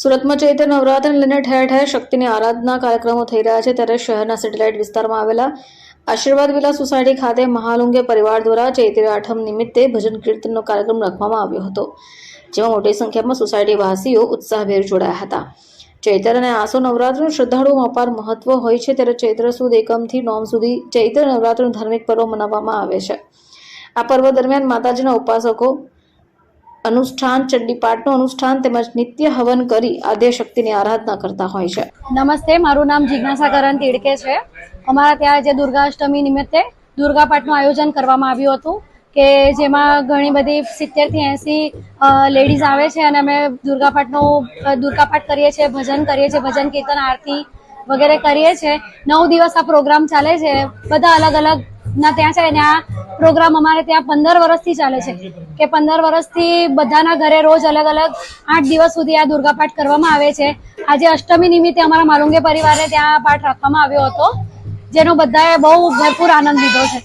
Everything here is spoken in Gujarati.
સુરતમાં ચૈત્ર નવરાત્રને લઈને ઠેર ઠેર શક્તિની આરાધના કાર્યક્રમો થઈ રહ્યા છે. ત્યારે શહેરના સેટેલાઇટ વિસ્તારમાં આવેલા આશીર્વાદ વિલા સોસાયટી ખાતે મહાલુંગે પરિવાર દ્વારા ચૈત્ર આઠમ નિમિત્તે ભજન કીર્તનનો કાર્યક્રમ રાખવામાં આવ્યો હતો, જેમાં મોટી સંખ્યામાં સોસાયટી વાસીઓ ઉત્સાહભેર જોડાયા હતા. ચૈત્ર અને આસો નવરાત્રનું શ્રદ્ધાળુઓમાં અપાર મહત્વ હોય છે ત્યારે ચૈત્ર સુદ એકમથી નોમ સુધી ચૈત્ર નવરાત્રિનું ધાર્મિક પર્વ મનાવવામાં આવે છે. આ પર્વ દરમિયાન માતાજીના ઉપાસકો અનુષ્ઠાન ચંડીપાઠનું અનુષ્ઠાન તેમજ નિત્ય હવન કરી આદ્યશક્તિની આરાધના કરતા હોય છે. નમસ્તે મારું નામ જિજ્ઞાસા કરણ તીડકે છે. અમારા ત્યાં જે દુર્ગા અષ્ટમી નિમિત્તે દુર્ગા પાઠનું આયોજન કરવામાં આવ્યું હતું કે જેમાં ઘણી બધી સિત્તેરથી એંસી લેડીઝ આવે છે અને અમે દુર્ગા પાઠનું અ, દુર્ગા પાઠ કરીએ છીએ ભજન કરીએ છીએ ભજન કીર્તન આરતી વગેરે કરીએ છીએ. નવ દિવસ આ પ્રોગ્રામ ચાલે છે. બધા અલગ અલગ ના, ત્યાં છે ને આ પ્રોગ્રામ અમારે ત્યાં પંદર વર્ષથી ચાલે છે. કે પંદર વર્ષથી બધાના ઘરે રોજ અલગ અલગ આઠ દિવસ સુધી આ દુર્ગા પાઠ કરવામાં આવે છે. આજે અષ્ટમી નિમિત્તે અમારા માલુંગે પરિવારે ત્યાં પાઠ રાખવામાં આવ્યો હતો, જેનો બધાએ બહુ ભરપૂર આનંદ લીધો છે.